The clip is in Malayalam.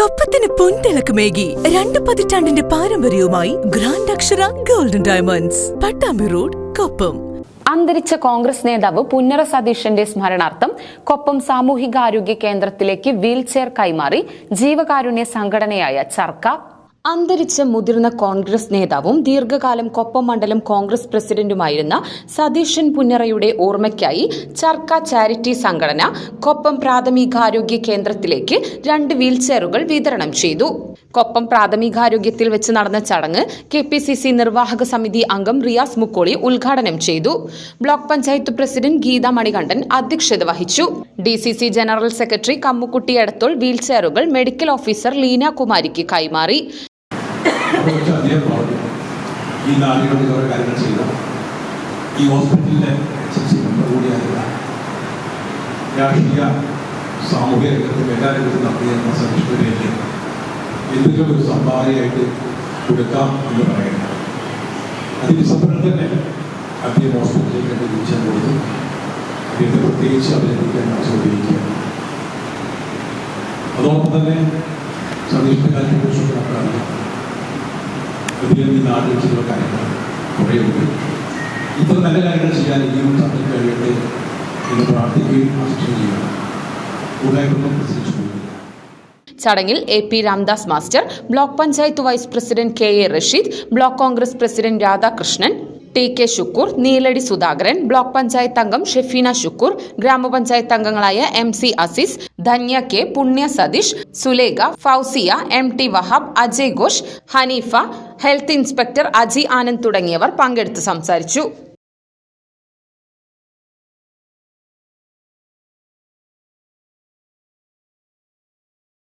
കൊപ്പത്തിന് പൊൻതിളക്കമേകി രണ്ട് പതിറ്റാണ്ടിന്റെ പാരമ്പര്യവുമായി grand Akshara golden diamonds Pattambi road Koppam. അന്തരിച്ച കോൺഗ്രസ് നേതാവ് പുന്നറ സതീശന്റെ സ്മരണാർത്ഥം കൊപ്പം സാമൂഹികാരോഗ്യ കേന്ദ്രത്തിലേക്ക് വീൽചെയർ കൈമാറി ജീവകാരുണ്യ സംഘടനയായ ചർക്ക അന്തരിച്ച മുതിർന്ന കോൺഗ്രസ് നേതാവും ദീർഘകാലം കൊപ്പം മണ്ഡലം കോൺഗ്രസ് പ്രസിഡന്റുമായിരുന്ന സതീശൻ പുന്നറയുടെ ഓർമ്മയ്ക്കായി ചർക്ക ചാരിറ്റി സംഘടന കൊപ്പം പ്രാഥമികാരോഗ്യ കേന്ദ്രത്തിലേക്ക് രണ്ട് വീൽചെയറുകൾ വിതരണം ചെയ്തു. കൊപ്പം പ്രാഥമികാരോഗ്യത്തിൽ വെച്ച് നടന്ന ചടങ്ങ് കെ പി സി സി നിർവാഹക സമിതി അംഗം റിയാസ് മുക്കോളി ഉദ്ഘാടനം ചെയ്തു. ബ്ലോക്ക് പഞ്ചായത്ത് പ്രസിഡന്റ് ഗീത മണികണ്ഠൻ അധ്യക്ഷത വഹിച്ചു. D C C general secretary Kammukutty Edathol വീൽചെയറുകൾ medical officer Leena കുമാരിക്ക് കൈമാറി. കുറച്ച് അധികം പ്രവർത്തി ഈ നാടുകളിൽ ഓരോ കാര്യങ്ങൾ ചെയ്ത ഈ ഹോസ്പിറ്റലിലെ ചികിത്സ കൂടിയായിരുന്ന രാഷ്ട്രീയ സാമൂഹ്യ രംഗത്തും എല്ലാ രംഗത്തും നടത്തിയിരുന്ന സഹിഷ്ണുതയിലേക്ക് എന്തെങ്കിലും ഒരു സംഭാവനയായിട്ട് കൊടുക്കാം എന്ന് പറയുന്നത്. അത് ഡിസംബറിൽ തന്നെ അദ്ദേഹം ഹോസ്പിറ്റലിലേക്ക് വിളിച്ചാൽ കൊടുത്തു. അദ്ദേഹത്തെ പ്രത്യേകിച്ച് അഭിനന്ദിക്കാൻ ആസ്വദിക്കുകയാണ് അതോടൊപ്പം തന്നെ സതീഷിന്റെ കാര്യത്തെക്കുറിച്ചൊക്കെ ഈ നാട്ടിൽ ചില കാര്യങ്ങൾ കുറേയുണ്ട് ഇത്ര നല്ല കാര്യങ്ങൾ ചെയ്യാൻ ഇനിയും തമ്മിൽ കഴിയട്ടെ എന്ന് പ്രാർത്ഥിക്കുകയും ആശിക്കുകയും ചെയ്യണം കൂടായ്മ പ്രസിദ്ധിച്ചു ചടങ്ങിൽ A P Ramdas master block panchayat vice president K A Rasheed block Congress president Radhakrishnan T K Shukkur Neeladi Sudhakaran block panchayat അംഗം ഷെഫീന ശുക്കൂർ ഗ്രാമപഞ്ചായത്ത് അംഗങ്ങളായ M C Azeez Dhanya K Punya Satheesh Sulekha Fousiya M T Wahab Ajay Ghosh Haneefa health inspector Aji Anand തുടങ്ങിയവർ പങ്കെടുത്ത് സംസാരിച്ചു